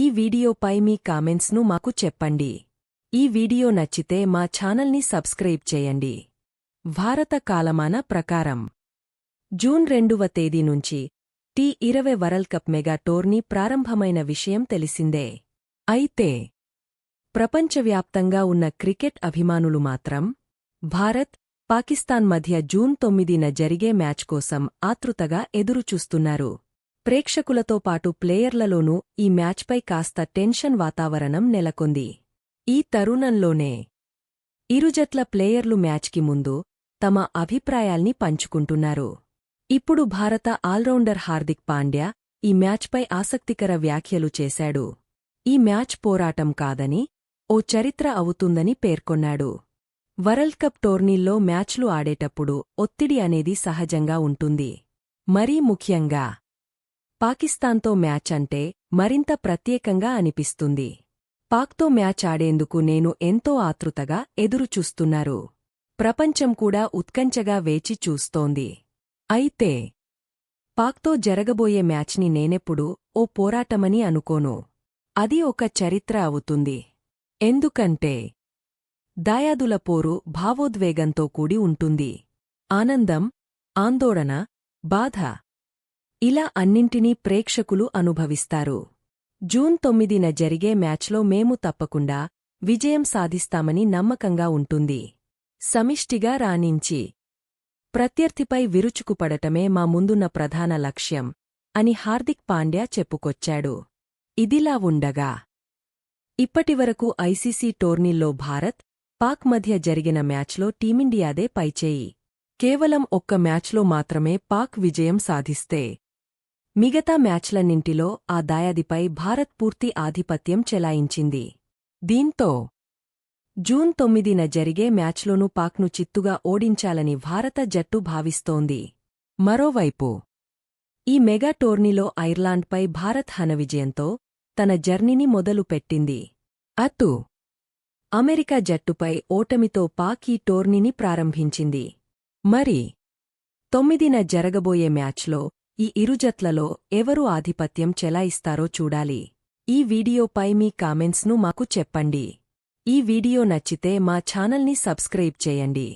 ఈ వీడియోపై మీ కామెంట్స్ను మాకు చెప్పండి. ఈ వీడియో నచ్చితే మా ఛానల్ని సబ్స్క్రైబ్ చేయండి. భారత కాలమాన ప్రకారం జూన్ రెండవ తేదీ నుంచి టీ ఇరవై వరల్డ్ కప్ మెగా టోర్నీ ప్రారంభమైన విషయం తెలిసిందే. అయితే ప్రపంచవ్యాప్తంగా ఉన్న క్రికెట్ అభిమానులు మాత్రం భారత్ పాకిస్తాన్ మధ్య జూన్ తొమ్మిదిన జరిగే మ్యాచ్ కోసం ఆతృతగా ఎదురుచూస్తున్నారు. ప్రేక్షకులతో పాటు ప్లేయర్లలోనూ ఈ మ్యాచ్పై కాస్త టెన్షన్ వాతావరణం నెలకొంది. ఈ తరుణంలోనే ఇరుజట్ల ప్లేయర్లు మ్యాచ్కి ముందు తమ అభిప్రాయాల్ని పంచుకుంటున్నారు. ఇప్పుడు భారత ఆల్రౌండర్ హార్దిక్ పాండ్యా ఈ మ్యాచ్పై ఆసక్తికర వ్యాఖ్యలు చేశాడు. ఈ మ్యాచ్ పోరాటం కాదని ఓ చరిత్ర అవుతుందని పేర్కొన్నాడు. వరల్డ్ కప్ టోర్నీల్లో మ్యాచ్లు ఆడేటప్పుడు ఒత్తిడి అనేది సహజంగా ఉంటుంది. మరీ ముఖ్యంగా పాకిస్తాన్తో మ్యాచ్ అంటే మరింత ప్రత్యేకంగా అనిపిస్తుంది. పాక్తో మ్యాచ్ ఆడేందుకు నేను ఎంతో ఆతృతగా ఎదురుచూస్తున్నారు. ప్రపంచం కూడా ఉత్కంచగా వేచి చూస్తోంది. అయితే పాక్తో జరగబోయే మ్యాచ్ని నేనెప్పుడు ఓ పోరాటమని అనుకోను. అది ఒక చరిత్ర అవుతుంది. ఎందుకంటే దాయాదుల పోరు భావోద్వేగంతో కూడి ఉంటుంది. ఆనందం ఆందోళన బాధ ఇలా అన్నింటినీ ప్రేక్షకులు అనుభవిస్తారు. జూన్ తొమ్మిదిన జరిగే మ్యాచ్లో మేము తప్పకుండా విజయం సాధిస్తామని నమ్మకంగా ఉంటుంది. సమిష్టిగా రాణించి ప్రత్యర్థిపై విరుచుకుపడటమే మా ముందున్న ప్రధాన లక్ష్యం అని హార్దిక్ పాండ్యా చెప్పుకొచ్చాడు. ఇదిలా ఉండగా ఇప్పటివరకు ఐసీసీ టోర్నీల్లో భారత్ పాక్ మధ్య జరిగిన మ్యాచ్లో టీమిండియాదే పైచేయి. కేవలం ఒక్క మ్యాచ్లో మాత్రమే పాక్ విజయం సాధిస్తే మిగతా మ్యాచ్లన్నింటిలో ఆ దాయాదిపై భారత్ పూర్తి ఆధిపత్యం చెలాయించింది. దీంతో జూన్ తొమ్మిదిన జరిగే మ్యాచ్లోనూ పాక్ను చిత్తుగా ఓడించాలని భారత జట్టు భావిస్తోంది. మరోవైపు ఈ మెగా టోర్నీలో ఐర్లాండ్పై భారత్ హనవిజయంతో తన జర్నీని మొదలుపెట్టింది అత్తు అమెరికా జట్టుపై ఓటమితో పాక్ ఈ టోర్నీని ప్రారంభించింది. మరి తొమ్మిదిన జరగబోయే మ్యాచ్లో ఈ ఇరుజట్లలో ఎవరు ఆధిపత్యం చెలాయిస్తారో చూడాలి. ఈ వీడియోపై మీ కామెంట్స్ను మాకు చెప్పండి. ఈ వీడియో నచ్చితే మా ఛానల్ని సబ్స్క్రైబ్ చేయండి.